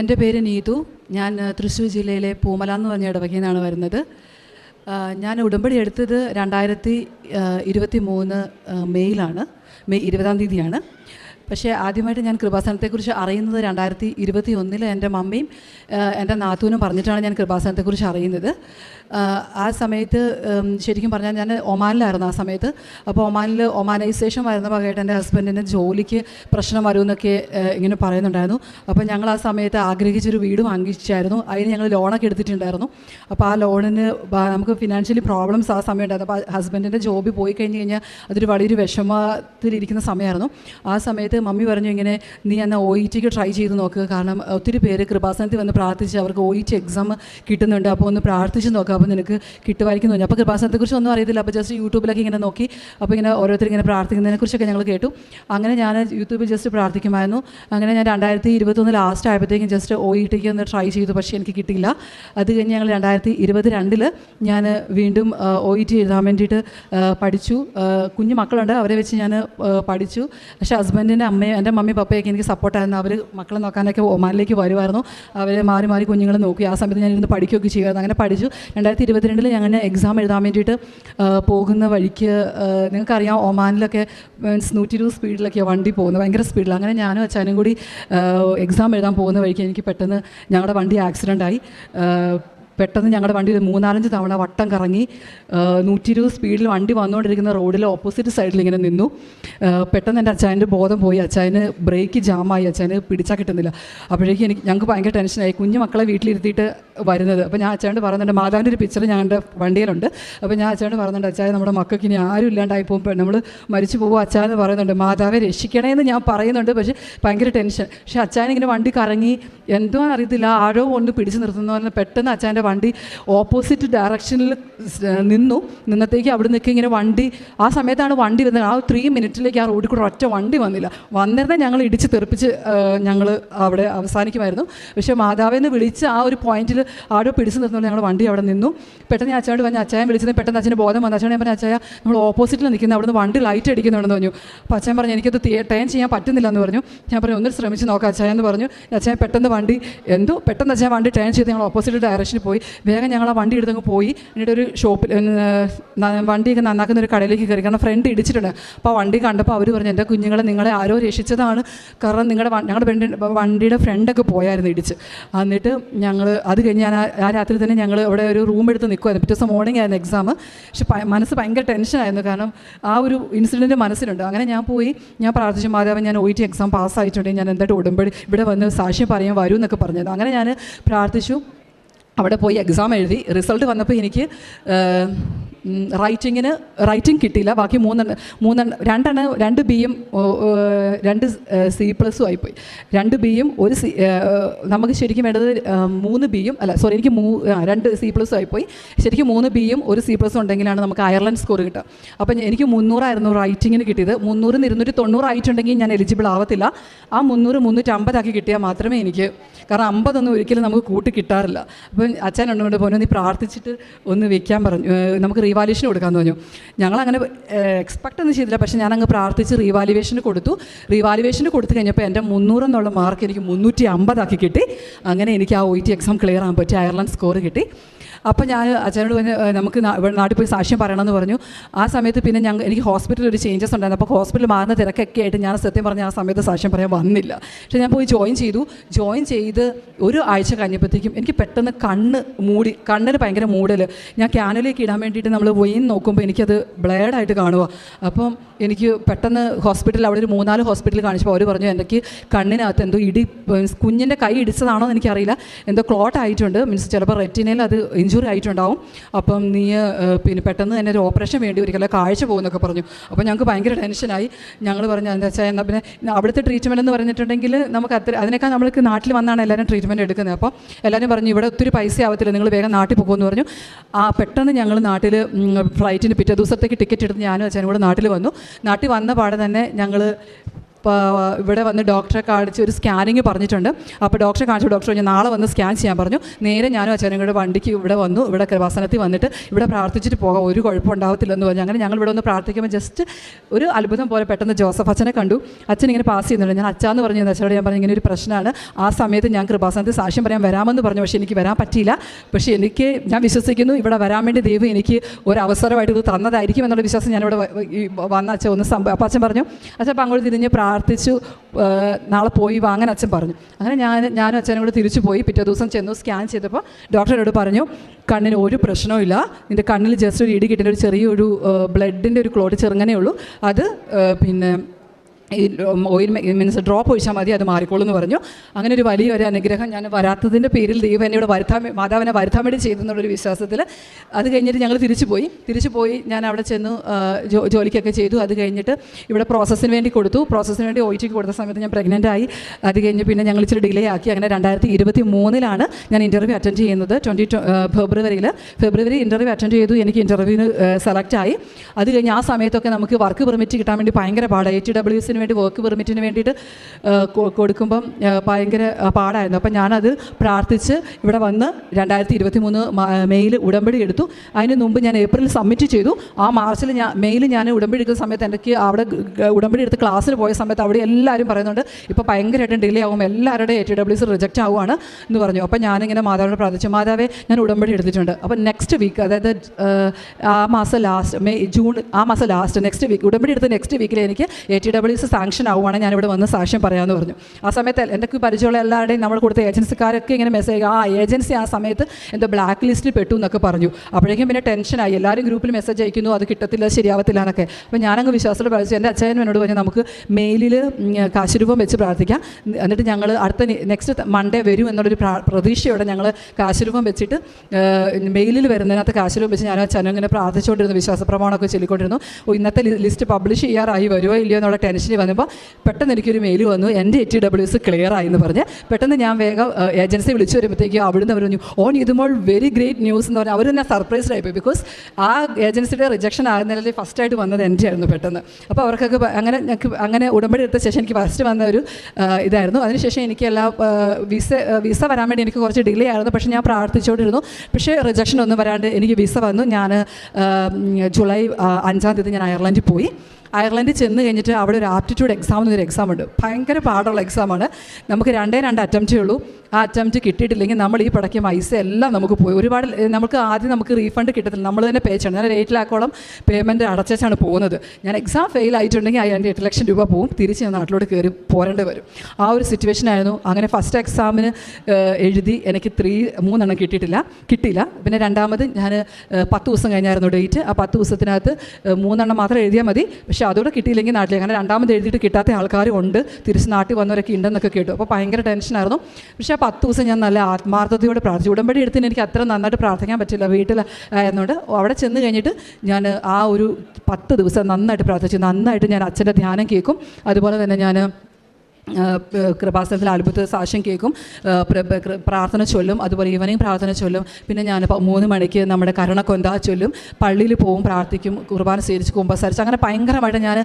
എന്റെ പേര് നീതു. ഞാൻ തൃശ്ശൂർ ജില്ലയിലെ പൂമല എന്ന് പറഞ്ഞ ഇടവകയിൽ നിന്നാണ് വരുന്നത് ഞാൻ ഉടമ്പടി എടുത്തത് രണ്ടായിരത്തി ഇരുപത്തി മൂന്ന് മെയ്യിലാണ് മെയ് ഇരുപതാം തീയതിയാണ്. പക്ഷേ ആദ്യമായിട്ട് ഞാൻ കൃപാസനത്തെക്കുറിച്ച് അറിയുന്നത് രണ്ടായിരത്തി ഇരുപത്തി ഒന്നിൽ എന്റെ മമ്മിയും എന്റെ നാത്തൂനും പറഞ്ഞിട്ടാണ് ഞാൻ കൃപാസനത്തെക്കുറിച്ച് അറിയുന്നത്. ആ, സമയത്ത് ശരിക്കും പറഞ്ഞാൽ ഞാൻ ഒമാനിലായിരുന്നു ആ സമയത്ത്. അപ്പോൾ ഒമാനിൽ ഒമാനൈസേഷൻ വരുന്ന ഭാഗമായിട്ട് എന്റെ ഹസ്ബൻഡിന് ജോലിക്ക് പ്രശ്നം വരുമെന്നൊക്കെ ഇങ്ങനെ പറയുന്നുണ്ടായിരുന്നു. അപ്പോൾ ഞങ്ങൾ ആ സമയത്ത് ആഗ്രഹിച്ചൊരു വീട് വാങ്ങിച്ചായിരുന്നു. അതിന് ഞങ്ങൾ ലോണൊക്കെ എടുത്തിട്ടുണ്ടായിരുന്നു. അപ്പോൾ ആ ലോണിന് നമുക്ക് ഫിനാൻഷ്യലി പ്രോബ്ലംസ് ആ സമയം ഉണ്ടായിരുന്നു അപ്പോൾ ഹസ്ബൻഡിന്റെ ജോബ് പോയി കഴിഞ്ഞ് കഴിഞ്ഞാൽ അതൊരു വലിയൊരു വിഷമത്തിലിരിക്കുന്ന സമയമായിരുന്നു. ആ സമയത്ത് മമ്മി പറഞ്ഞു ഇങ്ങനെ നീ എന്നാൽ ഒ ഇ ടിക്ക് ട്രൈ ചെയ്ത് നോക്കുക കാരണം ഒത്തിരി പേര് കൃപാസനത്തിൽ വന്ന് പ്രാർത്ഥിച്ച് അവർക്ക് ഒ ഇ ടി എക്സാം കിട്ടുന്നുണ്ട്. അപ്പോൾ ഒന്ന് പ്രാർത്ഥിച്ച് നോക്കുക അപ്പോൾ നിനക്ക് കിട്ടുമായിരിക്കും പറഞ്ഞു അപ്പോൾ കൃപാസനത്തെക്കുറിച്ച് ഒന്നും അറിയത്തില്ല. അപ്പോൾ ജസ്റ്റ് യൂട്യൂബിലൊക്കെ ഇങ്ങനെ നോക്കി. അപ്പോൾ ഇങ്ങനെ ഓരോരുത്തർ ഇങ്ങനെ പ്രാർത്ഥിക്കുന്നതിനെക്കുറിച്ചൊക്കെ ഞങ്ങൾ കേട്ടു. അങ്ങനെ ഞാൻ യൂട്യൂബിൽ ജസ്റ്റ് പ്രാർത്ഥിക്കുമായിരുന്നു. അങ്ങനെ ഞാൻ രണ്ടായിരത്തി ഇരുപത്തൊന്ന് ലാസ്റ്റ് ആയപ്പോഴത്തേക്കും ജസ്റ്റ് ഒ ഇ ടിക്ക് ഒന്ന് ട്രൈ ചെയ്തു. പക്ഷേ എനിക്ക് കിട്ടിയില്ല. അത് കഴിഞ്ഞ് ഞങ്ങൾ രണ്ടായിരത്തി ഇരുപത് രണ്ടിൽ ഞാൻ വീണ്ടും ഒ ഇ ടി എഴുതാൻ വേണ്ടിയിട്ട് പഠിച്ചു. കുഞ്ഞു മക്കളുണ്ട്. അവരെ വെച്ച് ഞാൻ പഠിച്ചു. പക്ഷേ ഹസ്ബൻഡിന്റെ അമ്മയും എന്റെ മമ്മി പപ്പയൊക്കെ എനിക്ക് സപ്പോർട്ടായിരുന്നു അവർ മക്കളെ നോക്കാനൊക്കെ ഒമാനിലേക്ക് വരുമായിരുന്നു. അവരെ മാറി മാറി കുഞ്ഞുങ്ങളെ നോക്കി. ആ സമയത്ത് ഞാൻ ഇരുന്ന് പഠിക്കുകയൊക്കെ ചെയ്യുമായിരുന്നു. അങ്ങനെ പഠിച്ചു. രണ്ടായിരത്തി ഇരുപത്തിരണ്ടിൽ ഞങ്ങൾ എക്സാം എഴുതാൻ വേണ്ടിയിട്ട് പോകുന്ന വഴിക്ക് നിങ്ങൾക്കറിയാം ഒമാനിലൊക്കെ മീൻസ് നൂറ്റി ഇരുപത് സ്പീഡിലൊക്കെയാണ് വണ്ടി പോകുന്നത് ഭയങ്കര സ്പീഡിൽ അങ്ങനെ ഞാനും അച്ഛനും കൂടി എക്സാം എഴുതാൻ പോകുന്ന വഴിക്ക് എനിക്ക് പെട്ടെന്ന് ഞങ്ങളുടെ വണ്ടി ആക്സിഡന്റ് ആയി. ആ, പെട്ടെന്ന് ഞങ്ങളുടെ വണ്ടി മൂന്നാലഞ്ച് തവണ വട്ടം കറങ്ങി നൂറ്റി ഇരുപത് സ്പീഡിൽ വണ്ടി വന്നുകൊണ്ടിരിക്കുന്ന റോഡിൽ ഓപ്പോസിറ്റ് സൈഡിൽ ഇങ്ങനെ നിന്നു. പെട്ടെന്ന് എന്റെ അച്ചായന്റെ ബോധം പോയി. അച്ചായന് ബ്രേക്ക് ജാമായി. അച്ചായന് പിടിച്ചാൽ കിട്ടുന്നില്ല. അപ്പോഴേക്കും എനിക്ക് ഞങ്ങൾക്ക് ഭയങ്കര ടെൻഷനായി. കുഞ്ഞു മക്കളെ വീട്ടിലിരുത്തിയിട്ട് വരുന്നത്. അപ്പോൾ ഞാൻ അച്ചായനോട് പറയുന്നുണ്ട് മാതാവിന്റെ ഒരു പിക്ചർ ഞങ്ങളുടെ വണ്ടിയിലുണ്ട്. അപ്പോൾ ഞാൻ അച്ചായനോട് പറയുന്നുണ്ട് അച്ചായ നമ്മുടെ മക്കൾക്ക് ഇനി ആരും ഇല്ലാണ്ടായി പോകുമ്പോൾ നമ്മൾ മരിച്ചു പോകും അച്ചായെന്ന് പറയുന്നുണ്ട് മാതാവെ രക്ഷിക്കണേ എന്ന് ഞാൻ പറയുന്നുണ്ട് പക്ഷേ ഭയങ്കര ടെൻഷൻ. പക്ഷേ അച്ചായൻ ഇങ്ങനെ വണ്ടി കറങ്ങി എന്തോ അറിയത്തില്ല. ആരോ കൊണ്ട് പിടിച്ചു നിർത്തുന്ന പോലെ പെട്ടെന്ന് അച്ചായന്റെ വണ്ടി ഓപ്പോസിറ്റ് ഡയറക്ഷനിൽ നിന്നു. നിന്നത്തേക്ക് അവിടെ നിൽക്കി ഇങ്ങനെ വണ്ടി ആ സമയത്താണ് വണ്ടി വരുന്നത്. ആ ത്രീ മിനിറ്റിലേക്ക് ആ റോഡിൽ കൂടെ ഒറ്റ വണ്ടി വന്നില്ല. വന്നിരുന്നേ ഞങ്ങൾ ഇടിച്ച് തെറിപ്പിച്ച് ഞങ്ങൾ അവിടെ അവസാനിക്കുമായിരുന്നു. പക്ഷേ മാതാവെന്ന് വിളിച്ച് ആ ഒരു പോയിന്റിൽ ആടോ പിടിച്ച് നിർത്തുന്നത് ഞങ്ങൾ വണ്ടി അവിടെ നിന്നു. പെട്ടെന്ന് അച്ഛനോട് പറഞ്ഞു അച്ഛായൻ വിളിച്ചത് പെട്ടെന്ന് അച്ഛന്റെ ബോധം വന്നു. അച്ഛനെ പറഞ്ഞു അച്ഛായ നമ്മൾ ഓപ്പോസിറ്റിൽ നിൽക്കുന്ന. അവിടുന്ന് വണ്ടി ലൈറ്റ് അടിക്കുന്നുണ്ടെന്ന് പറഞ്ഞു. അപ്പോൾ അച്ഛൻ പറഞ്ഞു എനിക്കത് ടേൺ ചെയ്യാൻ പറ്റുന്നില്ല എന്ന് പറഞ്ഞു. ഞാൻ പറഞ്ഞു ഒന്ന് ശ്രമിച്ച് നോക്കാം അച്ഛായ എന്ന് പറഞ്ഞു. അച്ഛൻ പെട്ടെന്ന് വണ്ടി എന്തോ പെട്ടെന്ന് അച്ഛൻ വണ്ടി ടേൺ ചെയ്ത് ഞങ്ങൾ ഓപ്പോസിറ്റ് ഡയറക്ഷനിൽ പോയി. വേഗം ഞങ്ങൾ ആ വണ്ടി എടുത്തങ്ങ് പോയി. എന്നിട്ട് ഒരു ഷോപ്പിൽ വണ്ടിയൊക്കെ നന്നാക്കുന്ന ഒരു കടയിലേക്ക് കയറി. കാരണം ഫ്രണ്ട് ഇടിച്ചിട്ടുണ്ട്. അപ്പോൾ വണ്ടി കണ്ടപ്പോൾ അവർ പറഞ്ഞു എന്റെ കുഞ്ഞുങ്ങളെ നിങ്ങളെ ആരോ രക്ഷിച്ചതാണ്. കാരണം നിങ്ങളുടെ ഞങ്ങളുടെ ഫ്രണ്ട് വണ്ടിയുടെ ഫ്രണ്ടൊക്കെ പോയായിരുന്നു ഇടിച്ച്. എന്നിട്ട് ഞങ്ങൾ അത് കഴിഞ്ഞ് ഞാൻ ആ രാത്രി തന്നെ ഞങ്ങൾ അവിടെ ഒരു റൂം എടുത്ത് നിൽക്കുമായിരുന്നു പിറ്റേ ദിവസം മോർണിംഗ് ആയിരുന്നു എക്സാം പക്ഷെ മനസ്സ് ഭയങ്കര ടെൻഷനായിരുന്നു കാരണം ആ ഒരു ഇൻസിഡന്റ് മനസ്സിലുണ്ട്. അങ്ങനെ ഞാൻ പോയി. ഞാൻ പ്രാർത്ഥിച്ചു മാതാവ് ഞാൻ ഒ ടി എക്സാം പാസ്സായിട്ടുണ്ടെങ്കിൽ ഞാൻ എന്തായിട്ട് ഉടമ്പടി ഇവിടെ വന്ന് സാക്ഷ്യം പറയാൻ വരും എന്നൊക്കെ പറഞ്ഞത്. അങ്ങനെ ഞാൻ പ്രാർത്ഥിച്ചു. അവിടെ പോയി എക്സാം എഴുതി. റിസൾട്ട് വന്നപ്പോൾ എനിക്ക് റൈറ്റിങ്ങിന് റൈറ്റിംഗ് കിട്ടിയില്ല. ബാക്കി മൂന്നെണ്ണം മൂന്നെണ്ണം രണ്ടെണ്ണം രണ്ട് ബിയും രണ്ട് സി പ്ലസും ആയിപ്പോയി. രണ്ട് ബിയും ഒരു സി നമുക്ക് ശരിക്കും വേണ്ടത് മൂന്ന് ബിയും അല്ല സോറി എനിക്ക് മൂ രണ്ട് സി പ്ലസും ആയിപ്പോയി. ശരിക്കും മൂന്ന് ബിയും ഒരു സി പ്ലസും ഉണ്ടെങ്കിലാണ് നമുക്ക് അയർലൻഡ് സ്കോർ കിട്ടുക. അപ്പം എനിക്ക് മുന്നൂറായിരുന്നു റൈറ്റിങ്ങിന് കിട്ടിയത്. മുന്നൂറിന് ഇരുന്നൂറ്റി തൊണ്ണൂറായിട്ടുണ്ടെങ്കിൽ ഞാൻ എലിജിബിൾ ആവത്തില്ല. ആ മുന്നൂറ് മുന്നൂറ്റി അമ്പതാക്കി കിട്ടിയാൽ മാത്രമേ എനിക്ക് കാരണം അമ്പതൊന്നും ഒരിക്കലും നമുക്ക് കൂട്ടി കിട്ടാറില്ല. അപ്പം അച്ഛൻ ഉണ്ടോ പോലെ നീ പ്രാർത്ഥിച്ചിട്ട് ഒന്ന് വെക്കാൻ പറഞ്ഞു നമുക്ക് റീവാലുവേഷൻ കൊടുക്കാമെന്ന് പറഞ്ഞു. ഞങ്ങളങ്ങനെ എക്സ്പെക്റ്റ് ഒന്നും ചെയ്തില്ല. പക്ഷേ ഞാനങ്ങ് പ്രാർത്ഥിച്ച് റീവാലുവേഷന് കൊടുത്തു. റീവാലുവേഷന് കൊടുത്തു കഴിഞ്ഞപ്പോൾ എന്റെ മുന്നൂറെന്നുള്ള മാർക്ക് എനിക്ക് മുന്നൂറ്റി അമ്പതാക്കി കിട്ടി. അങ്ങനെ എനിക്ക് ആ ഒ ടി എക്സാം ക്ലിയർ ആകാൻ പറ്റി. അയർലൻഡ് സ്കോർ കിട്ടി. അപ്പോൾ ഞാൻ അച്ഛനോട് പറഞ്ഞ് നമുക്ക് ഇവിടെ നാട്ടിൽ പോയി സാക്ഷ്യം പറയണമെന്ന് പറഞ്ഞു. ആ സമയത്ത് പിന്നെ ഞങ്ങൾ എനിക്ക് ഹോസ്പിറ്റലിൽ ഒരു ചേഞ്ചസ് ഉണ്ടായിരുന്നു. അപ്പോൾ ഹോസ്പിറ്റൽ മാറുന്ന തിരക്കൊക്കെ ആയിട്ട് ഞാൻ സത്യം പറഞ്ഞ ആ സമയത്ത് സാക്ഷ്യം പറയാൻ വന്നില്ല. പക്ഷേ ഞാൻ പോയി ജോയിൻ ചെയ്തു. ജോയിൻ ചെയ്ത് ഒരു ആഴ്ച കഴിഞ്ഞപ്പോഴത്തേക്കും എനിക്ക് പെട്ടെന്ന് കണ്ണ് മൂടി കണ്ണിന് ഭയങ്കര മൂടൽ ഞാൻ ക്യാനലേക്ക് ഇടാൻ വേണ്ടിയിട്ട് നമ്മൾ പോയി നോക്കുമ്പോൾ എനിക്കത് ബ്ലേഡായിട്ട് കാണുക അപ്പം എനിക്ക് പെട്ടെന്ന് ഹോസ്പിറ്റലിൽ അവിടെ ഒരു മൂന്നാൽ ഹോസ്പിറ്റലിൽ കാണിച്ചപ്പോൾ അവർ പറഞ്ഞു എനിക്ക് കണ്ണിനകത്ത് എന്തോ ഇടി മീൻസ് കുഞ്ഞിന്റെ കൈ ഇടിച്ചതാണോ എന്ന് എനിക്കറിയില്ല. എന്തോ ക്ലോട്ട് ആയിട്ടുണ്ട്. മീൻസ് ചിലപ്പോൾ റെറ്റിനയിൽ അത് ഇഞ്ചുറി ആയിട്ടുണ്ടാവും അപ്പം നീ പിന്നെ പെട്ടെന്ന് തന്നെ ഒരു ഓപ്പറേഷൻ വേണ്ടി ഒരിക്കലും കാഴ്ച പോകുന്നൊക്കെ പറഞ്ഞു. അപ്പോൾ ഞങ്ങൾക്ക് ഭയങ്കര ടെൻഷനായി. ഞങ്ങൾ പറഞ്ഞു എന്താ വെച്ചാൽ എന്നാൽ പിന്നെ അവിടുത്തെ ട്രീറ്റ്മെന്റ് എന്ന് പറഞ്ഞിട്ടുണ്ടെങ്കിൽ നമുക്ക് അത്ര അതിനേക്കാൾ നമ്മൾക്ക് നാട്ടിൽ വന്നാണ് എല്ലാവരും ട്രീറ്റ്മെന്റ് എടുക്കുന്നത്. അപ്പോൾ എല്ലാവരും പറഞ്ഞു ഇവിടെ ഒത്തിരി പൈസ ആവത്തില്ല നിങ്ങൾ വേഗം നാട്ടിൽ പോകുമെന്ന് പറഞ്ഞു. ആ പെട്ടെന്ന് ഞങ്ങൾ നാട്ടിൽ ഫ്ലൈറ്റിന് പിറ്റേ ദിവസത്തേക്ക് ടിക്കറ്റ് എടുത്ത് ഞാനും അച്ഛനും കൂടെ നാട്ടിൽ വന്നു. നാട്ടിൽ വന്ന പാടെ തന്നെ ഞങ്ങൾ ഇവിടെ വന്ന് ഡോക്ടറെ കാണിച്ച് ഒരു സ്കാനിങ് പറഞ്ഞിട്ടുണ്ട്. അപ്പോൾ ഡോക്ടറെ കാണിച്ചു ഡോക്ടർ പറഞ്ഞു നാളെ വന്ന് സ്കാൻ ചെയ്യാൻ പറഞ്ഞു. നേരെ ഞാനും അച്ഛനും കൂടെ വണ്ടിക്ക് ഇവിടെ വന്നു ഇവിടെ കൃപാസനത്തിൽ വന്നിട്ട് ഇവിടെ പ്രാർത്ഥിച്ചിട്ട് പോകാം. ഒരു കുഴപ്പം ഉണ്ടാവത്തില്ലെന്ന് പറഞ്ഞു. അങ്ങനെ ഞങ്ങൾ ഇവിടെ ഒന്ന് പ്രാർത്ഥിക്കുമ്പോൾ ജസ്റ്റ് ഒരു അത്ഭുതം പോലെ പെട്ടെന്ന് ജോസഫ് അച്ഛനെ കണ്ടു. അച്ഛൻ ഇങ്ങനെ പാസ് ചെയ്യുന്നുണ്ട്. ഞാൻ അച്ഛാന്ന് പറഞ്ഞു അച്ഛനോട് ഞാൻ പറഞ്ഞു ഇങ്ങനെ ഒരു പ്രശ്നമാണ്. ആ സമയത്ത് ഞാൻ കൃപാസനത്തിൽ സാക്ഷ്യം പറയാൻ വരാമെന്ന് പറഞ്ഞു. പക്ഷേ എനിക്ക് വരാൻ പറ്റിയില്ല. പക്ഷേ എനിക്ക് ഞാൻ വിശ്വസിക്കുന്നു ഇവിടെ വരാൻ വേണ്ടി ദൈവം എനിക്ക് ഒരു അവസരമായിട്ട് ഇത് തന്നതായിരിക്കും എന്നുള്ള വിശ്വാസം ഞാനിവിടെ വന്ന അച്ഛൻ ഒന്ന് സംഭവം അപ്പോൾ അച്ഛൻ പറഞ്ഞു അച്ഛൻ അപ്പം അങ്ങോട്ട് തിരിഞ്ഞ് പ്രാർത്ഥിച്ചു നാളെ പോയി വാങ്ങാൻ അച്ഛൻ പറഞ്ഞു. അങ്ങനെ ഞാൻ ഞാനും അച്ഛനും കൂടെ തിരിച്ചു പോയി. പിറ്റേ ദിവസം ചെന്നു സ്കാൻ ചെയ്തപ്പോൾ ഡോക്ടറോട് പറഞ്ഞു കണ്ണിന് ഒരു പ്രശ്നവുമില്ല. നിന്റെ കണ്ണിൽ ജസ്റ്റ് ഒരു ഇടി കിട്ടുന്ന ഒരു ചെറിയൊരു ബ്ലഡിന്റെ ഒരു ക്ലോട്ട് ചെറുങ്ങനെ ഉള്ളൂ അത് പിന്നെ ഈ ഓയിൽ മീൻസ് ഡ്രോപ്പ് ഒഴിച്ചാൽ മതി അത് മാറിക്കോളൂ എന്ന് പറഞ്ഞു. അങ്ങനെ ഒരു വലിയൊരു അനുഗ്രഹം ഞാൻ വരാത്തതിന്റെ പേരിൽ ദൈവം എന്നോട് വരുത്താൻ മാതാവിനെ വരുത്താൻ വേണ്ടി ചെയ്തെന്നുള്ളൊരു വിശ്വാസത്തിൽ അത് കഴിഞ്ഞിട്ട് ഞങ്ങൾ തിരിച്ചു പോയി. തിരിച്ചു പോയി ഞാൻ അവിടെ ചെന്ന് ജോലിക്കൊക്കെ ചെയ്തു. അത് കഴിഞ്ഞിട്ട് ഇവിടെ പ്രോസസ്സിന് വേണ്ടി കൊടുത്തു. പ്രോസസ്സിന് വേണ്ടി ഒ കൊടുത്ത സമയത്ത് ഞാൻ പ്രഗ്നന്റ് ആയി. അത് കഴിഞ്ഞ് പിന്നെ ഞങ്ങൾ ഇച്ചിരി ഡിലേ ആക്കി. അങ്ങനെ രണ്ടായിരത്തി ഇരുപത്തി മൂന്നിലാണ് ഞാൻ ഇന്റർവ്യൂ അറ്റൻഡ് ചെയ്യുന്നത് ട്വന്റി ഫെബ്രുവരിയിൽ ഫെബ്രുവരി ഇന്റർവ്യൂ അറ്റൻഡ് ചെയ്തു. എനിക്ക് ഇന്റർവ്യൂവിന് സെലക്ട് ആയി. അത് കഴിഞ്ഞ് ആ സമയത്തൊക്കെ നമുക്ക് വർക്ക് പെർമിറ്റ് കിട്ടാൻ വേണ്ടി ഭയങ്കര പാടാണ് എ ടി ഡബ്ല്യു എസിന് വേണ്ടി വർക്ക് പെർമിറ്റിന് വേണ്ടിയിട്ട് കൊടുക്കുമ്പം ഭയങ്കര പാടായിരുന്നു. അപ്പം ഞാനത് പ്രാർത്ഥിച്ച് ഇവിടെ വന്ന് രണ്ടായിരത്തി ഇരുപത്തി മൂന്ന് മെയിൽ ഉടമ്പടി എടുത്തു. അതിന് മുമ്പ് ഞാൻ ഏപ്രിൽ സബ്മിറ്റ് ചെയ്തു. ആ മാർച്ചിൽ ഞാൻ മെയിൽ ഞാൻ ഉടമ്പടി എടുക്കുന്ന സമയത്ത് എനിക്ക് അവിടെ ഉടമ്പടി എടുത്ത് ക്ലാസ്സിൽ പോയ സമയത്ത് അവിടെ എല്ലാവരും പറയുന്നുണ്ട് ഇപ്പോൾ ഭയങ്കരമായിട്ടും ഡിലേ ആകും എല്ലാവരുടെ A T W C reject ആവുകയാണ് എന്ന് പറഞ്ഞു. അപ്പോൾ ഞാനിങ്ങനെ മാതാവിനോട് പ്രാർത്ഥിച്ചു മാതാവേ ഞാൻ ഉടമ്പടി എടുത്തിട്ടുണ്ട്. അപ്പം നെക്സ്റ്റ് വീക്ക് അതായത് ആ മാസം ലാസ്റ്റ് മെയ് ജൂൺ ആ മാസം ലാസ്റ്റ് നെക്സ്റ്റ് വീക്ക് ഉടമ്പടി എടുത്ത നെക്സ്റ്റ് വീക്കിൽ എനിക്ക് A T W S sanction ആവുകയാണ് ഞാനിവിടെ വന്ന് സാക്ഷ്യം പറയാമെന്ന് പറഞ്ഞു. ആ സമയത്ത് എന്റെ പരിചയമുള്ള എല്ലാവരുടെയും നമ്മൾ കൊടുത്ത ഏജൻസിക്കാരൊക്കെ ഇങ്ങനെ മെസ്സേജ് ആ ഏജൻസി ആ സമയത്ത് എന്തോ ബ്ലാക്ക് ലിസ്റ്റിൽ പെട്ടു എന്നൊക്കെ പറഞ്ഞു. അപ്പോഴേക്കും പിന്നെ ടെൻഷനായി എല്ലാവരും ഗ്രൂപ്പിൽ മെസ്സേജ് അയക്കുന്നു. അത് കിട്ടത്തില്ല ശരിയാവത്തില്ല എന്നൊക്കെ. അപ്പോൾ ഞാനങ്ങ് വിശ്വാസത്തിൽ പഠിച്ചു എന്റെ അച്ഛൻ എന്നോട് പറഞ്ഞു നമുക്ക് മെയിലിൽ കാശുരൂപം വെച്ച് പ്രാർത്ഥിക്കാം. എന്നിട്ട് ഞങ്ങൾ അടുത്ത നെക്സ്റ്റ് മൺഡേ വരും എന്നുള്ളൊരു പ്രാ- പ്രതീക്ഷയോടെ ഞങ്ങൾ കാശുരൂപം വെച്ചിട്ട് മെയിലിൽ വരുന്നതിനകത്ത് കാശുരൂപം വെച്ച് ഞാൻ അച്ഛനും ഇങ്ങനെ പ്രാർത്ഥിച്ചുകൊണ്ടിരുന്നു. വിശ്വാസ പ്രമാണമൊക്കെ ചൊല്ലിക്കൊണ്ടിരുന്നു ഇന്നത്തെ ലിസ്റ്റ് പബ്ലിഷ് ചെയ്യാറായി വരുമോ ഇല്ലയോ എന്നുള്ള ടെൻഷനിൽ വന്നപ്പോൾ പെട്ടെന്ന് എനിക്കൊരു മെയിൽ വന്നു. എന്റെ A T W S clear ആയി എന്ന് പറഞ്ഞ്. പെട്ടെന്ന് ഞാൻ വേഗം ഏജൻസി വിളിച്ചു വരുമ്പോഴത്തേക്കും അവിടുന്ന് അവർ പറഞ്ഞു ഓൺ ഇതുമോൾ വെരി ഗ്രേറ്റ് ന്യൂസ് എന്ന് പറഞ്ഞാൽ അവർ തന്നെ സർപ്രൈസ്ഡ് ആയിപ്പോയി ബിക്കോസ് ആ ഏജൻസിയുടെ റിജക്ഷൻ ആകുന്നതിൽ ഫസ്റ്റ് ആയിട്ട് വന്നത് എന്റെ ആയിരുന്നു പെട്ടെന്ന്. അപ്പോൾ അവർക്കൊക്കെ അങ്ങനെ ഞങ്ങൾക്ക് അങ്ങനെ ഉടമ്പടി എടുത്ത ശേഷം എനിക്ക് ഫസ്റ്റ് വന്ന ഒരു ഇതായിരുന്നു. അതിനുശേഷം എനിക്ക് എല്ലാ വിസ വിസ വരാൻ വേണ്ടി എനിക്ക് കുറച്ച് ഡിലേ ആയിരുന്നു. പക്ഷേ ഞാൻ പ്രാർത്ഥിച്ചുകൊണ്ടിരുന്നു. പക്ഷേ റിജക്ഷൻ ഒന്നും വരാണ്ട് എനിക്ക് വിസ വന്നു. ഞാൻ ജൂലൈ അഞ്ചാം തീയതി ഞാൻ അയർലൻഡിൽ പോയി. അയർലൻഡിൽ ചെന്ന് കഴിഞ്ഞിട്ട് അവിടെ ഒരു ആപ്റ്റിറ്റ്യൂഡ് എക്സാം എന്നൊരു എക്സാം ഉണ്ട്. ഭയങ്കര പാടുള്ള എക്സാമാണ് നമുക്ക് രണ്ടേ രണ്ട് അറ്റംപ്റ്റേ ഉള്ളൂ. ആ അറ്റംപ്റ്റ് കിട്ടിയിട്ടില്ലെങ്കിൽ നമ്മൾ ഈ പടക്കിയ പൈസ എല്ലാം നമുക്ക് പോയി. ഒരുപാട് നമുക്ക് ആദ്യം നമുക്ക് റീഫണ്ട് കിട്ടത്തില്ല. നമ്മൾ തന്നെ പേ ചെയ്യണം. ഞാൻ എയ്റ്റ് ലാക്കോളം പേയ്മെന്റ് അടച്ചാണ് പോകുന്നത്. ഞാൻ എക്സാം ഫെയിൽ ആയിട്ടുണ്ടെങ്കിൽ അതിന്റെ എട്ട് ലക്ഷം രൂപ പോകും തിരിച്ച് ഞാൻ നാട്ടിലോട്ട് കയറി പോരേണ്ടി വരും. ആ ഒരു സിറ്റുവേഷൻ ആയിരുന്നു. അങ്ങനെ ഫസ്റ്റ് എക്സാമിന് എഴുതി എനിക്ക് ത്രീ മൂന്നെണ്ണം കിട്ടിയിട്ടില്ല. കിട്ടിയില്ല. പിന്നെ രണ്ടാമത് ഞാൻ പത്ത് ദിവസം കഴിഞ്ഞായിരുന്നു ഡേറ്റ് ആ പത്ത് ദിവസത്തിനകത്ത് മൂന്നെണ്ണം മാത്രം എഴുതിയാൽ മതി. അതോടെ കിട്ടിയില്ലെങ്കിൽ നാട്ടിൽ അങ്ങനെ രണ്ടാമത് എഴുതിയിട്ട് കിട്ടാത്ത ആൾക്കാരും ഉണ്ട്. തിരിച്ച് നാട്ടിൽ വന്നവരൊക്കെ ഉണ്ടെന്നൊക്കെ കേട്ടു. അപ്പോൾ ഭയങ്കര ടെൻഷനായിരുന്നു പക്ഷേ ആ പത്ത് ദിവസം ഞാൻ നല്ല ആത്മാർത്ഥതയോടെ പ്രാർത്ഥിച്ചു. ഉടമ്പടി എടുത്തിന് എനിക്ക് അത്ര നന്നായിട്ട് പ്രാർത്ഥിക്കാൻ പറ്റില്ല വീട്ടിൽ ആയിരുന്നുകൊണ്ട് അവിടെ ചെന്ന് കഴിഞ്ഞിട്ട് ഞാൻ ആ ഒരു പത്ത് ദിവസം നന്നായിട്ട് പ്രാർത്ഥിച്ചു. നന്നായിട്ട് ഞാൻ അച്ഛന്റെ ധ്യാനം കേൾക്കും. അതുപോലെ തന്നെ ഞാൻ കൃപാസനത്തിൽ അത്ഭുത സാക്ഷ്യം കേൾക്കും. പ്രാർത്ഥന ചൊല്ലും. അതുപോലെ ഈവനിങ് പ്രാർത്ഥന ചൊല്ലും. പിന്നെ ഞാൻ മൂന്ന് മണിക്ക് നമ്മുടെ കരുണക്കൊന്ത ചൊല്ലും. പള്ളിയിൽ പോവും പ്രാർത്ഥിക്കും കുർബാന സ്വീകരിച്ച് കുമ്പസരിച്ച് അങ്ങനെ ഭയങ്കരമായിട്ട് ഞാൻ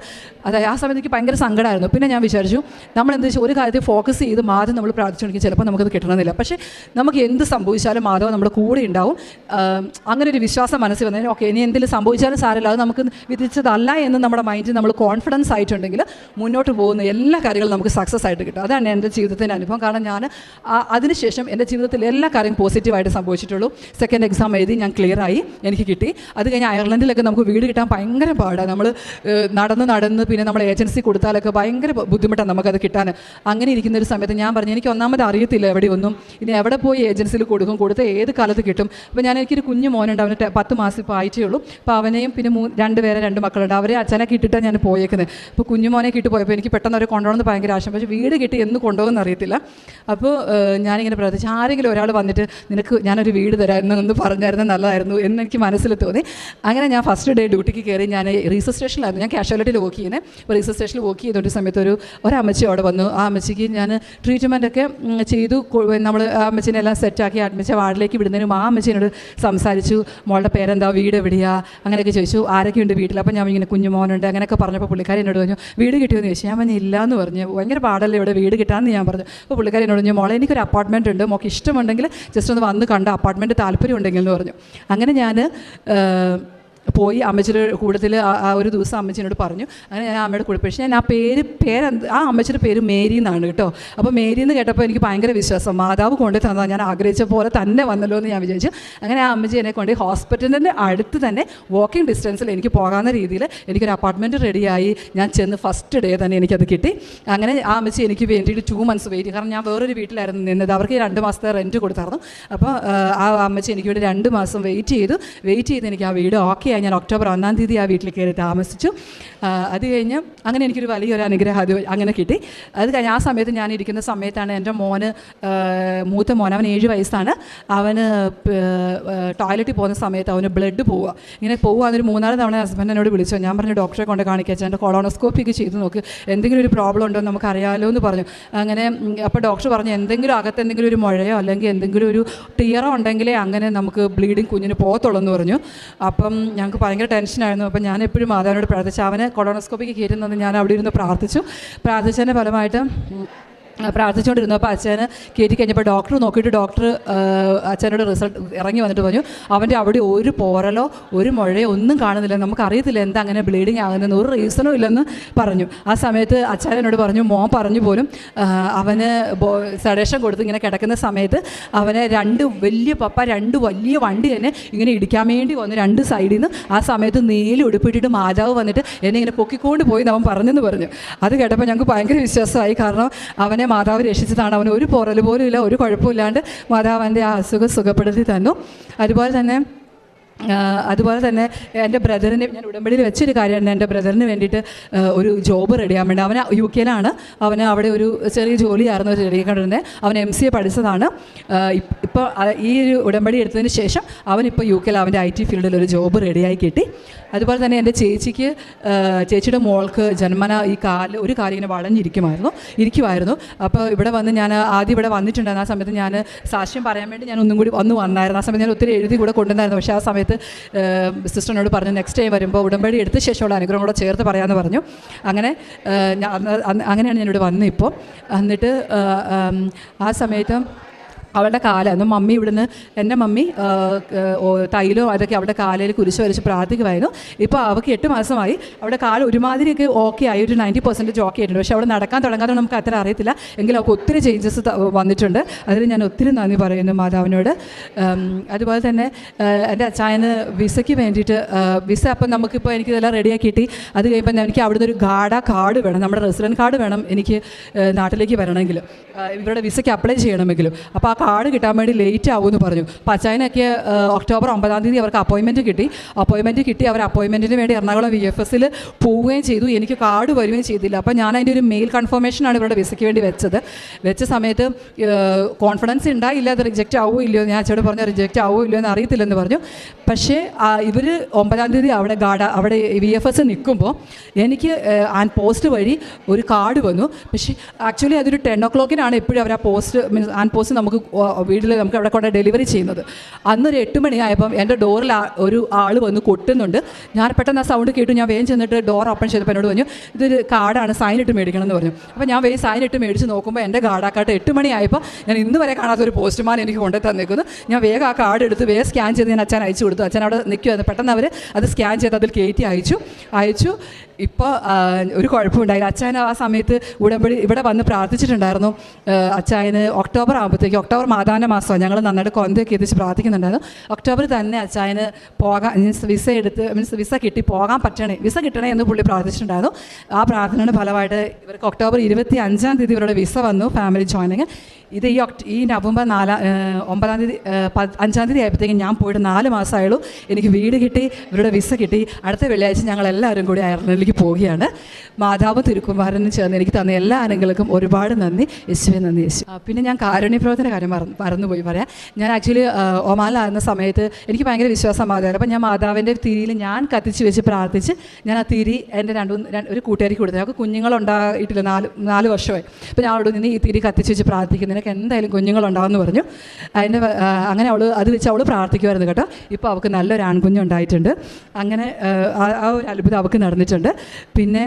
അതായത് ആ സമയത്ത് എനിക്ക് ഭയങ്കര സങ്കടമായിരുന്നു പിന്നെ ഞാൻ വിചാരിച്ചു നമ്മൾ എന്താ വെച്ചാൽ ഒരു കാര്യത്തിൽ ഫോക്കസ് ചെയ്ത് മാത്രം നമ്മൾ പ്രാർത്ഥിച്ചുകൊണ്ടിരിക്കും. ചിലപ്പോൾ നമുക്കത് കിട്ടണമെന്നില്ല. പക്ഷേ നമുക്ക് എന്ത് സംഭവിച്ചാലും മാധവം നമ്മുടെ കൂടെ ഉണ്ടാവും. അങ്ങനെ ഒരു വിശ്വാസം മനസ്സിൽ വന്നതിന് ഓക്കെ ഇനി എന്തെങ്കിലും സംഭവിച്ചാലും സാരമില്ല. അത് നമുക്ക് വിധിച്ചതല്ല എന്ന് നമ്മുടെ മൈൻഡിൽ നമ്മൾ കോൺഫിഡൻസ് ആയിട്ടുണ്ടെങ്കിൽ മുന്നോട്ട് പോകുന്ന എല്ലാ കാര്യങ്ങളും നമുക്ക് സക്സസ് ആയിട്ട് കിട്ടും. അതാണ് എന്റെ ജീവിതത്തിന്റെ അനുഭവം. കാരണം ഞാൻ അതിനുശേഷം എന്റെ ജീവിതത്തിൽ എല്ലാ കാര്യം പോസിറ്റീവായിട്ട് സംഭവിച്ചിട്ടുള്ളൂ. സെക്കൻഡ് എക്സാം എഴുതി ഞാൻ ക്ലിയർ ആയി എനിക്ക് കിട്ടി. അത് കഴിഞ്ഞ് അയർലൻഡിലൊക്കെ നമുക്ക് വീട് കിട്ടാൻ ഭയങ്കര പാടാണ് നമ്മൾ നടന്ന് നടന്ന് പിന്നെ നമ്മൾ ഏജൻസി കൊടുത്താലൊക്കെ ഭയങ്കര ബുദ്ധിമുട്ടാണ് നമുക്കത് കിട്ടാൻ. അങ്ങനെ ഇരിക്കുന്ന ഒരു സമയത്ത് ഞാൻ പറഞ്ഞു എനിക്ക് ഒന്നാമത് അറിയത്തില്ല എവിടെ ഒന്നും ഇനി എവിടെ പോയി ഏജൻസിയിൽ കൊടുക്കും? കൊടുത്ത് ഏത് കാലത്ത് കിട്ടും? അപ്പോൾ ഞാൻ എനിക്കൊരു കുഞ്ഞു മോനുണ്ട്. അവന് പത്ത് മാസം ഇപ്പോൾ ആയിട്ടേ ഉള്ളൂ. അപ്പോൾ അവനെയും പിന്നെ മൂ രണ്ട് പേരെ രണ്ട് മക്കളുണ്ട്. അവരെ അച്ഛനെ കിട്ടിയിട്ടാണ് ഞാൻ പോയേക്കുന്നത് അപ്പോൾ കുഞ്ഞു മോനെ കിട്ടി പോയപ്പോൾ എനിക്ക് പെട്ടെന്ന് അവരെ കൊണ്ടുപോകണമെന്ന് ഭയങ്കര ആശം പക്ഷേ വീട് കിട്ടി എന്ന് കൊണ്ടുപോകുന്ന അറിയത്തില്ല. അപ്പോൾ ഞാനിങ്ങനെ പ്രാർത്ഥിച്ചു ആരെങ്കിലും ഒരാൾ വന്നിട്ട് നിനക്ക് ഞാനൊരു വീട് തരാമായിരുന്നു എന്ന് പറഞ്ഞായിരുന്നു നല്ലതായിരുന്നു എന്ന് എനിക്ക് മനസ്സിൽ തോന്നി. അങ്ങനെ ഞാൻ ഫസ്റ്റ് ഡേ ഡ്യൂട്ടിക്ക് കയറി ഞാൻ റീസർ സ്റ്റേഷനിലായിരുന്നു ഞാൻ കാഷ്വാലിറ്റിയിൽ വർക്ക് ചെയ്യുന്നത് അപ്പോൾ റീസർ സ്റ്റേഷനിൽ വർക്ക് ചെയ്തൊരു സമയത്ത് ഒരു ഒരമ്മച്ചി അവിടെ വന്നു. ആ അമ്മച്ചിക്ക് ഞാൻ ട്രീറ്റ്മെന്റൊക്കെ ചെയ്തു. നമ്മൾ ആ അമ്മച്ചിനെ എല്ലാം സെറ്റാക്കി അഡ്മിച്ച വാർഡിലേക്ക് വിടുന്നതിനും ആ അമ്മച്ചിനോട് സംസാരിച്ചു. മോളുടെ പേരെന്താ? വീട് എവിടെയാ? അങ്ങനെയൊക്കെ ചോദിച്ചു. ആരൊക്കെയുണ്ട് വീട്ടിൽ അപ്പോൾ ഞാൻ ഇങ്ങനെ കുഞ്ഞുമോനുണ്ട് അങ്ങനെയൊക്കെ പറഞ്ഞപ്പോൾ പുള്ളിക്കാരി എന്നോട് പറഞ്ഞു വീട് കിട്ടിയോന്ന് ചോദിച്ചു. ഞാൻ പറഞ്ഞു ഇല്ല എന്ന് പറഞ്ഞു. ഭയങ്കര പാടല്ലേ ഇവിടെ വീട് കിട്ടാമെന്ന് ഞാൻ പറഞ്ഞു. അപ്പോൾ പുള്ളിക്കാരി എന്നോട് പറഞ്ഞു മോളെ എനിക്കൊരു അപ്പാർട്ട്മെന്റ് ഉണ്ട്. മോൾക്ക് ഇഷ്ടമുണ്ടെങ്കിൽ ജസ്റ്റ് ഒന്ന് വന്ന് കണ്ട അപ്പാർട്ട്മെന്റ് താല്പര്യം ഉണ്ടെങ്കിൽ എന്ന് പറഞ്ഞു. അങ്ങനെ ഞാൻ പോയി അമ്മച്ചിയുടെ കൂട്ടത്തിൽ ആ ഒരു ദിവസം അമ്മച്ചിനോട് പറഞ്ഞു അങ്ങനെ ഞാൻ അമ്മയുടെ കൂടെ പക്ഷേ ഞാൻ ആ പേര് പേര് ആ അമ്മച്ചിയുടെ പേര് മേരി എന്നാണ് കേട്ടോ. അപ്പോൾ മേരി എന്ന് കേട്ടപ്പോൾ എനിക്ക് ഭയങ്കര വിശ്വാസം. മാതാവ് കൊണ്ടു തന്നാൽ ഞാൻ ആഗ്രഹിച്ച പോലെ തന്നെ വന്നല്ലോ എന്ന് ഞാൻ വിചാരിച്ചു. അങ്ങനെ ആ അമ്മച്ചി എന്നെ കൊണ്ട് ഹോസ്പിറ്റലിന്റെ അടുത്ത് തന്നെ വാക്കിംഗ് ഡിസ്റ്റൻസിൽ എനിക്ക് പോകാവുന്ന രീതിയിൽ എനിക്കൊരു അപ്പാർട്ട്മെന്റ് റെഡിയായി ഞാൻ ചെന്ന് ഫസ്റ്റ് ഡേ തന്നെ എനിക്കത് കിട്ടി. അങ്ങനെ ആ അമ്മച്ചി എനിക്ക് വേണ്ടിയിട്ട് ടു മന്ത്സ് വെയിറ്റ് കാരണം ഞാൻ വേറൊരു വീട്ടിലായിരുന്നു നിന്നത്. അവർക്ക് രണ്ട് മാസത്തെ റെന്റ് കൊടുത്തായിരുന്നു. അപ്പോൾ ആ അമ്മച്ചി എനിക്ക് വേണ്ടി രണ്ട് മാസം വെയിറ്റ് ചെയ്തു. വെയിറ്റ് ചെയ്ത് എനിക്ക് ആ വീട് ഓക്കെ ആയി ഞാൻ ഒക്ടോബർ ഒന്നാം തീയതി ആ വീട്ടിൽ കയറി താമസിച്ചു. അത് കഴിഞ്ഞ് അങ്ങനെ എനിക്കൊരു വലിയൊരു അനുഗ്രഹം അത് അങ്ങനെ കിട്ടി. അത് കഴിഞ്ഞ് ആ സമയത്ത് ഞാൻ ഇരിക്കുന്ന സമയത്താണ് എന്റെ മോന് മൂത്ത മോൻ അവൻ ഏഴ് വയസ്സാണ്. അവന് ടോയ്ലറ്റിൽ പോകുന്ന സമയത്ത് അവന് ബ്ലഡ് പോവുക. ഇങ്ങനെ പോകുകയെന്നൊരു മൂന്നാൽ തവണ ഹസ്ബൻഡ് എന്നോട് വിളിച്ചു. ഞാൻ പറഞ്ഞു ഡോക്ടറെ കൊണ്ട് കാണിക്കാൻ എന്റെ കൊളോണോസ്കോപ്പി ഒക്കെ ചെയ്ത് നോക്ക്. എന്തെങ്കിലും ഒരു പ്രോബ്ലം ഉണ്ടോ എന്ന് നമുക്ക് അറിയാമല്ലോ എന്ന് പറഞ്ഞു. അങ്ങനെ അപ്പോൾ ഡോക്ടർ പറഞ്ഞു എന്തെങ്കിലും അകത്ത് എന്തെങ്കിലും ഒരു മുഴയോ അല്ലെങ്കിൽ എന്തെങ്കിലും ഒരു ടിയറോ ഉണ്ടെങ്കിലേ അങ്ങനെ നമുക്ക് ബ്ലീഡിങ് കുഞ്ഞിന് പോകത്തുള്ളൂ എന്ന് പറഞ്ഞു. അപ്പം ഞങ്ങൾക്ക് ഭയങ്കര ടെൻഷനായിരുന്നു അപ്പോൾ ഞാൻ എപ്പോഴും മാതാവിനോട് പ്രാർത്ഥിച്ചു. അവനെ കൊളോണോസ്കോപ്പിക്ക് കയറ്റുന്നത് ഞാൻ അവിടെ ഇരുന്ന് പ്രാർത്ഥിച്ചു. പ്രാർത്ഥിച്ചതിന്റെ ഫലമായിട്ട് ഉം, പ്രാർത്ഥിച്ചുകൊണ്ടിരുന്നപ്പോൾ അച്ഛന് കയറ്റി കഴിഞ്ഞപ്പോൾ ഡോക്ടർ നോക്കിയിട്ട് ഡോക്ടർ അച്ഛനോട് റിസൾട്ട് ഇറങ്ങി വന്നിട്ട് പറഞ്ഞു അവന്റെ അവിടെ ഒരു പോറലോ ഒരു മുഴയോ ഒന്നും കാണുന്നില്ല. നമുക്കറിയത്തില്ല എന്താ അങ്ങനെ ബ്ലീഡിങ് ആകുന്നതെന്ന്. ഒരു റീസണും ഇല്ലെന്ന് പറഞ്ഞു. ആ സമയത്ത് അച്ഛനോട് പറഞ്ഞു മോൻ പറഞ്ഞു പോലും അവന് സഡേഷൻ കൊടുത്ത് ഇങ്ങനെ കിടക്കുന്ന സമയത്ത് അവനെ രണ്ട് വലിയ പപ്പ രണ്ട് വലിയ വണ്ടി തന്നെ ഇങ്ങനെ ഇടിക്കാൻ വേണ്ടി വന്നു രണ്ട് സൈഡിൽ നിന്ന് ആ സമയത്ത് നീല ഉടുപ്പിട്ടിട്ട് മാതാവ് വന്നിട്ട് എന്നെ ഇങ്ങനെ പൊക്കിക്കൊണ്ട് പോയി അവൻ പറഞ്ഞെന്ന് പറഞ്ഞു. അത് കേട്ടപ്പോൾ ഞങ്ങൾക്ക് ഭയങ്കര വിശ്വാസമായി. കാരണം അവനെ മാതാവ് രക്ഷിച്ചതാണ്. അവന് ഒരു പുറൽ പോലും ഇല്ല ഒരു കുഴപ്പമില്ലാണ്ട് മാതാവ് അവന്റെ ആ അസുഖം സുഖപ്പെടുത്തി തന്നു. അതുപോലെ തന്നെ അതുപോലെ തന്നെ എന്റെ ബ്രദറിന് ഞാൻ ഉടമ്പടിയിൽ വെച്ചൊരു കാര്യമാണ് എന്റെ ബ്രദറിന് വേണ്ടിയിട്ട് ഒരു ജോബ് റെഡിയാൻ വേണ്ടി. അവൻ യു കെയിലാണ്. അവന് അവിടെ ഒരു ചെറിയ ജോലിയായിരുന്നു കണ്ടിരുന്നത് അവൻ എം സി എ പഠിച്ചതാണ്. ഇപ്പോൾ ഈ ഒരു ഉടമ്പടി എടുത്തതിന് ശേഷം അവനിപ്പോൾ യു കെയിൽ അവന്റെ ഐ ടി ഫീൽഡിൽ ഒരു ജോബ് റെഡിയായി കിട്ടി. അതുപോലെ തന്നെ എന്റെ ചേച്ചിക്ക് ചേച്ചിയുടെ മോൾക്ക് ജന്മന ഈ കാൽ ഒരു കാലിങ്ങനെ വളഞ്ഞിരിക്കുമായിരുന്നു ഇരിക്കുമായിരുന്നു. അപ്പോൾ ഇവിടെ വന്ന് ഞാൻ ആദ്യം ഇവിടെ വന്നിട്ടുണ്ടായിരുന്നു. ആ സമയത്ത് ഞാൻ സാക്ഷ്യം പറയാൻ വേണ്ടി ഞാൻ ഒന്നും കൂടി വന്ന് വന്നായിരുന്നു. ആ സമയത്ത് ഞാൻ ഒത്തിരി എഴുതി കൂടെ കൊണ്ടുവന്നായിരുന്നു. പക്ഷേ ആ സമയത്ത് സിസ്റ്ററിനോട് പറഞ്ഞു നെക്സ്റ്റ് ടൈം വരുമ്പോൾ ഉടമ്പടി എടുത്ത ശേഷമുള്ള അനുഗ്രഹം കൂടെ ചേർത്ത് പറയാമെന്ന് പറഞ്ഞു. അങ്ങനെ അങ്ങനെയാണ് ഞാനിവിടെ വന്നിപ്പോൾ. എന്നിട്ട് ആ സമയത്ത് അവളുടെ കാലായിരുന്നു മമ്മി ഇവിടുന്ന് എന്റെ മമ്മി തൈലോ അതൊക്കെ അവളുടെ കാലയിൽ കുരിശ് വരച്ച് പ്രാർത്ഥിക്കുമായിരുന്നു. ഇപ്പോൾ അവൾക്ക് എട്ട് മാസമായി. അവളുടെ കാൽ ഒരുമാതിരിയൊക്കെ ഓക്കെ ആയി. ഒരു നയന്റി പെർസെന്റേജ് ഓക്കെ ആയിട്ടുണ്ട്. പക്ഷേ അവിടെ നടക്കാൻ തുടങ്ങാതെ നമുക്ക് അത്ര അറിയത്തില്ല. എങ്കിലും അവൾക്ക് ഒത്തിരി ചേഞ്ചസ് വന്നിട്ടുണ്ട്. അതിന് ഞാൻ ഒത്തിരി നന്ദി പറയുന്നു മാതാവിനോട്. അതുപോലെ തന്നെ എന്റെ അച്ചായന് വിസയ്ക്ക് വേണ്ടിയിട്ട് വിസ അപ്പം നമുക്കിപ്പോൾ എനിക്ക് ഇതെല്ലാം റെഡിയാക്കി കിട്ടി. അത് കഴിയുമ്പോൾ എനിക്ക് അവിടുന്ന് ഒരു ഗാഡ കാർഡ് വേണം. നമ്മുടെ റെസിഡന്റ് കാർഡ് വേണം എനിക്ക് നാട്ടിലേക്ക് വരണമെങ്കിൽ. ഇവരുടെ വിസയ്ക്ക് അപ്ലൈ ചെയ്യണമെങ്കിലും. അപ്പോൾ ആ കാർഡ് കിട്ടാൻ വേണ്ടി ലേറ്റ് ആവുമെന്ന് പറഞ്ഞു. പച്ചായനൊക്കെ ഒക്ടോബർ ഒമ്പതാം തീയതി അവർക്ക് അപ്പോയിൻമെന്റ് കിട്ടി. അപ്പോയിൻമെന്റ് കിട്ടി അവർ അപ്പോയിൻമെന്റിന് വേണ്ടി എറണാകുളം വി എഫ് എസിൽ പോവുകയും ചെയ്തു. എനിക്ക് കാർഡ് വരികയും ചെയ്തില്ല. അപ്പോൾ ഞാൻ അതിന്റെ ഒരു മെയിൽ കൺഫർമേഷനാണ് ഇവരുടെ വിസയ്ക്ക് വേണ്ടി വെച്ചത്. വെച്ച സമയത്ത് കോൺഫിഡൻസ് ഉണ്ടായില്ല. അത് റിജക്റ്റ് ആവുമോ ഇല്ലയോ ഞാൻ അച്ഛനോട് പറഞ്ഞു റിജക്റ്റ് ആവുമോ ഇല്ലയോ എന്ന് അറിയത്തില്ലെന്ന് പറഞ്ഞു. പക്ഷേ ഇവർ ഒമ്പതാം തീയതി അവിടെ ഗാഡ അവിടെ വി എഫ് എസ് നിൽക്കുമ്പോൾ എനിക്ക് ആൻ പോസ്റ്റ് വഴി ഒരു കാർഡ് വന്നു. പക്ഷേ ആക്ച്വലി അതൊരു ടെൻ ഒ ക്ലോക്കിനാണ് എപ്പോഴും അവർ ആ പോസ്റ്റ് മീൻസ് ആൻ പോസ്റ്റ് നമുക്ക് വീട്ടിൽ നമുക്ക് അവിടെ കൊണ്ട് ഡെലിവറി ചെയ്യുന്നത്. അന്നൊരു എട്ട് മണിയായപ്പം എന്റെ ഡോറിൽ ഒരു ആൾ വന്ന് കൊട്ടുന്നുണ്ട്. ഞാൻ പെട്ടെന്ന് ആ സൗണ്ട് കേട്ടു. ഞാൻ വേഗം ചെന്നിട്ട് ഡോർ ഓപ്പൺ ചെയ്തപ്പോൾ എന്നോട് പറഞ്ഞു ഇതൊരു കാർഡാണ് സൈൻ ഇട്ട് മേടിക്കണം എന്ന് പറഞ്ഞു. അപ്പോൾ ഞാൻ വേഗം സൈൻ ഇട്ട് മേടിച്ച് നോക്കുമ്പോൾ എന്റെ കാർഡാക്കാട്ട് എട്ട് മണിയായപ്പോൾ ഞാൻ ഇന്ന് വരെ കാണാത്ത ഒരു പോസ്റ്റ്മാൻ എനിക്ക് കൊണ്ടു തന്നേക്കുന്നു ഞാൻ വേഗം ആ കാർഡ് എടുത്ത് വേഗം സ്കാൻ ചെയ്ത് ഞാൻ അച്ഛൻ അയച്ചു കൊടുത്തു. അച്ഛൻ അവിടെ നിൽക്കുമായിരുന്നു പെട്ടെന്ന് അവർ അത് സ്കാൻ ചെയ്ത് അതിൽ കയറ്റി അയച്ചു. അയച്ചു. ഇപ്പോൾ ഒരു കുഴപ്പമുണ്ടായില്ല അച്ഛൻ ആ സമയത്ത് ഉടമ്പടി ഇവിടെ വന്ന് പ്രാർത്ഥിച്ചിട്ടുണ്ടായിരുന്നു. അച്ചായന് ഒക്ടോബർ ആകുമ്പോഴത്തേക്ക് ഒക്ടോബർ മാതാന മാസമാണ്. ഞങ്ങൾ നന്നായിട്ട് കൊന്തയൊക്കെ എത്തിച്ച് പ്രാർത്ഥിക്കുന്നുണ്ടായിരുന്നു. ഒക്ടോബർ തന്നെ അച്ചായന് പോകാൻ മീൻസ് വിസ എടുത്ത് മീൻസ് വിസ കിട്ടി പോകാൻ പറ്റണേ വിസ കിട്ടണേ എന്ന് പുള്ളി പ്രാർത്ഥിച്ചിട്ടുണ്ടായിരുന്നു. ആ പ്രാർത്ഥനയുടെ ഫലമായിട്ട് ഇവർക്ക് ഒക്ടോബർ ഇരുപത്തി അഞ്ചാം തീയതി ഇവരുടെ വിസ വന്നു ഫാമിലി ജോയിനിങ് ഇത് ഈ ഒക്ട ഈ നവംബർ നാലാം ഒമ്പതാം തീയതി അഞ്ചാം തീയതി ആയപ്പോഴത്തേക്കും ഞാൻ പോയിട്ട് നാല് മാസമായുള്ളൂ. എനിക്ക് വീട് കിട്ടി ഇവരുടെ വിസ കിട്ടി. അടുത്ത വെള്ളിയാഴ്ച ഞങ്ങൾ എല്ലാവരും കൂടി അയർലൻഡിലേക്ക് പോവുകയാണ്. മാതാവ് തിരുക്കുമാരനും ചേർന്ന് എനിക്ക് തന്ന എല്ലാ അനങ്ങൾക്കും ഒരുപാട് നന്ദി. യേശുവെ നന്ദി യേശു. പിന്നെ ഞാൻ കാരുണ്യ പ്രവർത്തന കാര്യം മറന്നു മറന്നുപോയി പറയാം. ഞാൻ ആക്ച്വലി ഒമാലാകുന്ന സമയത്ത് എനിക്ക് ഭയങ്കര വിശ്വാസം മാതാവ് അപ്പം ഞാൻ മാതാവിന്റെ തിരിയിൽ ഞാൻ കത്തിച്ച് വെച്ച് പ്രാർത്ഥിച്ച് ഞാൻ ആ തിരി എന്റെ രണ്ട് ഒരു കൂട്ടുകാരിക്ക് കൊടുത്തു. ഞങ്ങൾക്ക് കുഞ്ഞുങ്ങളുണ്ടായിട്ടില്ല നാല് നാല് വർഷമായി. അപ്പോൾ ഞാൻ അവിടെ നിന്ന് ഈ തിരി കത്തിച്ച് വെച്ച് പ്രാർത്ഥിക്കുന്നു. നിനക്ക് എന്തായാലും കുഞ്ഞുങ്ങളുണ്ടാവുമെന്ന് പറഞ്ഞു. അതിന്റെ അങ്ങനെ അവൾ അത് വെച്ച് അവൾ പ്രാർത്ഥിക്കുമായിരുന്നു കേട്ടോ. ഇപ്പോൾ അവൾക്ക് നല്ലൊരു ആൺകുഞ്ഞുണ്ടായിട്ടുണ്ട്. അങ്ങനെ ആ ഒരു അത്ഭുതം അവൾക്ക് നടന്നിട്ടുണ്ട്. പിന്നെ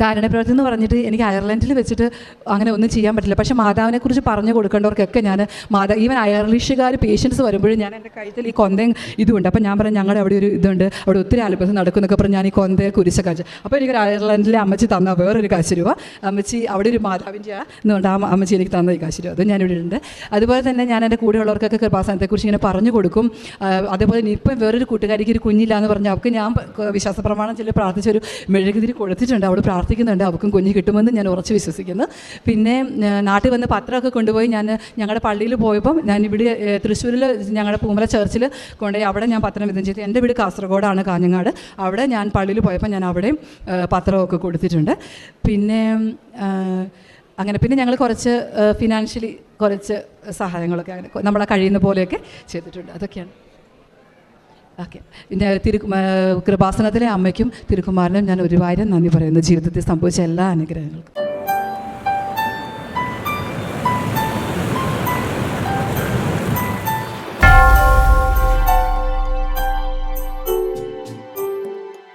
കാരണപ്രവർത്തി എന്ന് പറഞ്ഞിട്ട് എനിക്ക് അയർലൻഡിൽ വെച്ചിട്ട് അങ്ങനെ ഒന്നും ചെയ്യാൻ പറ്റില്ല. പക്ഷേ മാതാവിനെ കുറിച്ച് പറഞ്ഞു കൊടുക്കേണ്ടവർക്കൊക്കെ ഞാൻ മാതാ ഈവൻ അയർലിഷുകാർ പേഷ്യൻസ് വരുമ്പോഴും ഞാൻ എന്റെ കഴുത്തിൽ ഈ കൊന്തയും ഇതുണ്ട്. അപ്പം ഞാൻ പറഞ്ഞു ഞങ്ങളുടെ അവിടെ ഒരു ഇതുണ്ട്. അവിടെ ഒത്തിരി അത്ഭുതം നടക്കുന്നൊക്കെ പറഞ്ഞ് ഞാൻ ഈ കൊന്തയെ കുരിശ കാഴ്ച അപ്പോൾ എനിക്കൊരു അയർലൻഡിലെ അമ്മച്ചി തന്ന വേറൊരു കാശ് രൂപ അമ്മച്ചി അവിടെ ഒരു മാതാവിന്റെ എന്നുകൊണ്ട് ആ അമ്മച്ചി എനിക്ക് തന്ന ഈ കാശ് രൂപ അത് ഞാനിവിടെ ഉണ്ട്. അതുപോലെ തന്നെ ഞാൻ എന്റെ കൂടെയുള്ളവർക്കൊക്കെ കൃപാസനത്തെക്കുറിച്ച് ഇങ്ങനെ പറഞ്ഞു കൊടുക്കും. അതേപോലെ ഇപ്പം വേറൊരു കൂട്ടുകാരിക്ക് ഒരു കുഞ്ഞില്ല എന്ന് പറഞ്ഞാൽ അവർക്ക് ഞാൻ വിശ്വാസ പ്രമാണം ചില പ്രാർത്ഥിച്ചൊരു മെഴുകുതിരി കൊടുത്തിട്ടുണ്ട് അവൾ പ്രാർത്ഥിക്കുന്നുണ്ട്. അവർക്കും കുഞ്ഞ് കിട്ടുമെന്ന് ഞാൻ ഉറച്ച് വിശ്വസിക്കുന്നു. പിന്നെ നാട്ടിൽ വന്ന് പത്രമൊക്കെ കൊണ്ടുപോയി ഞാൻ ഞങ്ങളുടെ പള്ളിയിൽ പോയപ്പം ഞാൻ ഇവിടെ തൃശ്ശൂരിൽ ഞങ്ങളുടെ പൂമല ചർച്ചിൽ കൊണ്ടുപോയി അവിടെ ഞാൻ പത്രം വിതരണം ചെയ്തു. എന്റെ വീട് കാസർഗോഡാണ് കാഞ്ഞങ്ങാട്. അവിടെ ഞാൻ പള്ളിയിൽ പോയപ്പോൾ ഞാൻ അവിടെയും പത്രമൊക്കെ കൊടുത്തിട്ടുണ്ട്. പിന്നെ അങ്ങനെ പിന്നെ ഞങ്ങൾ കുറച്ച് ഫിനാൻഷ്യലി കുറച്ച് സഹായങ്ങളൊക്കെ അങ്ങനെ നമ്മളെ കഴിയുന്ന പോലെയൊക്കെ ചെയ്തിട്ടുണ്ട്. അതൊക്കെയാണ്. ഓക്കെ. പിന്നെ തിരു കൃപാസനത്തിലെ അമ്മയ്ക്കും തിരുക്കുമാരനും ഞാൻ ഒരുപാട് നന്ദി പറയുന്നു. ജീവിതത്തിൽ സംഭവിച്ച എല്ലാ അനുഗ്രഹങ്ങൾക്കും.